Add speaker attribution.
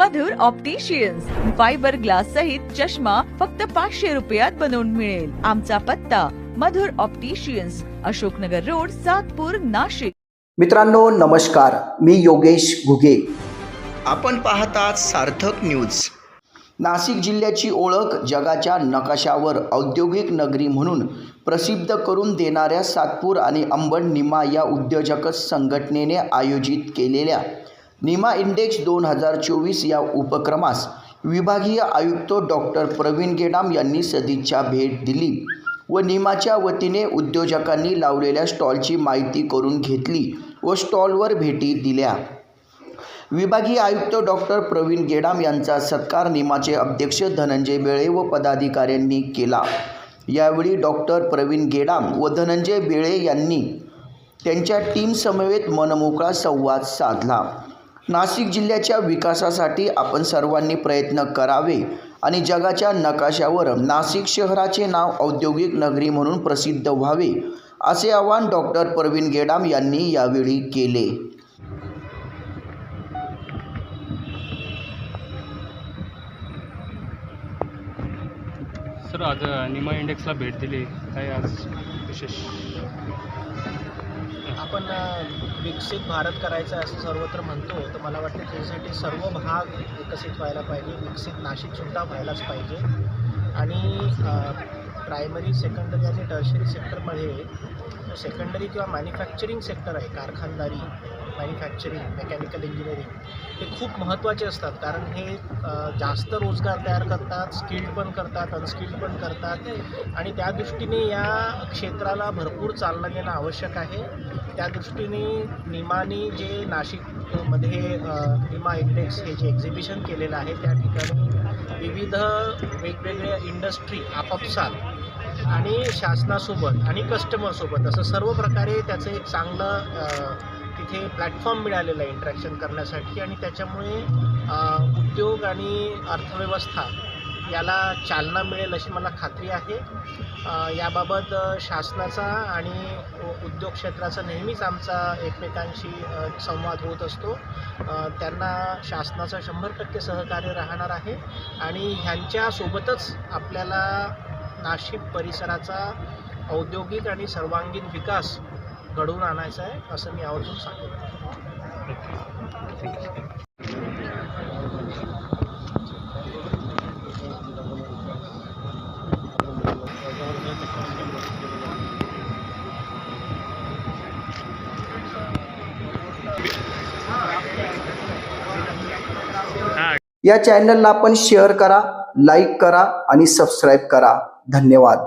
Speaker 1: मधुर opticians fibre glass सहित चष्मा फक्त पाचशे रुपयात बनवून मिळेल. आमचा पत्ता मधुर ऑप्टिशियन्स अशोकनगर रोड सातपूर नाशिक.
Speaker 2: मित्रांनो नमस्कार. मी योगेश घुगे. आपण पाहतात सार्थक न्यूज नाशिक जिल्ह्याची ओळख जगाच्या नकाशावर औद्योगिक नगरी म्हणून प्रसिद्ध करून देणाऱ्या सातपूर आणि अंबड निमा या उद्योजक संघटनेने आयोजित केलेल्या निमा इंडेक्स दोन हजार चोवीस या उपक्रमास विभागीय आयुक्त डॉक्टर प्रवीण गेडाम यांनी सदिच्छा भेट दिली व निमाच्या वतीने उद्योजकांनी लावलेल्या स्टॉलची माहिती करून घेतली व स्टॉलवर भेटी दिल्या. विभागीय आयुक्त डॉक्टर प्रवीण गेडाम यांचा सत्कार निमाचे अध्यक्ष धनंजय बेळे व पदाधिकाऱ्यांनी केला. यावेळी डॉक्टर प्रवीण गेडाम व धनंजय बेळे यांनी त्यांच्या टीमसमवेत मनमोकळा संवाद साधला. नाशिक जिल्ह्याच्या विकासासाठी आपण सर्वांनी प्रयत्न करावे आणि जगाच्या नकाशावर नाशिक शहराचे नाव औद्योगिक नगरी म्हणून प्रसिद्ध व्हावे असे आवाहन डॉक्टर प्रवीण गेडाम यांनी यावेळी केले.
Speaker 3: सर आज निमा इंडेक्सला भेट दिली. काय आज विशेष?
Speaker 4: आपण विकसित भारत करायचा आहे असं सर्वत्र म्हणतो तर मला वाटतं त्याच्यासाठी सर्व भाग विकसित व्हायला पाहिजे विकसित नाशिकसुद्धा व्हायलाच पाहिजे. आणि प्रायमरी सेकंडरी आणि टर्शरी सेक्टरमध्ये सेकंडरी किंवा मॅन्युफॅक्चरिंग सेक्टर आहे कारखानदारी. मॅन्युफॅक्चरिंग मेकॅनिकल इंजिनिअरिंग हे खूप महत्त्वाचे असतात. कारण हे जास्त रोजगार तयार करतात स्किल्ड पण करतात अनस्किल्ड पण करतात आणि त्या दृष्टीने या क्षेत्राला भरपूर चालना देणं आवश्यक आहे. त्या दृष्टीने निमानी जे नाशिकमध्ये निमा इंडेक्स हे जे एक्झिबिशन केलेलं आहे त्या ठिकाणी विविध वेगवेगळ्या इंडस्ट्री आपापसात आणि शासनासोबत आणि कस्टमरसोबत असं सर्व प्रकारे त्याचं एक चांगलं तिथे प्लॅटफॉर्म मिळालेला आहे इंटरॅक्शन करण्यासाठी आणि त्याच्यामुळे उद्योग आणि अर्थव्यवस्था याला चालना मिळेल अशी मला खात्री आहे. याबाबत शासनाचा आणि उद्योग क्षेत्राचा नेहमीच आमचा एकमेकांशी संवाद होत असतो. त्यांना शासनाचं शंभर टक्के सहकार्य राहणार आहे आणि ह्यांच्यासोबतच आपल्याला नाशिक परिसराचा औद्योगिक आणि सर्वांगीण विकास घडवून आणायचं आहे असं मी आवर्जून सांगेन.
Speaker 2: या चॅनलला आपण शेअर करा लाईक करा आणि सबस्क्राईब करा. धन्यवाद.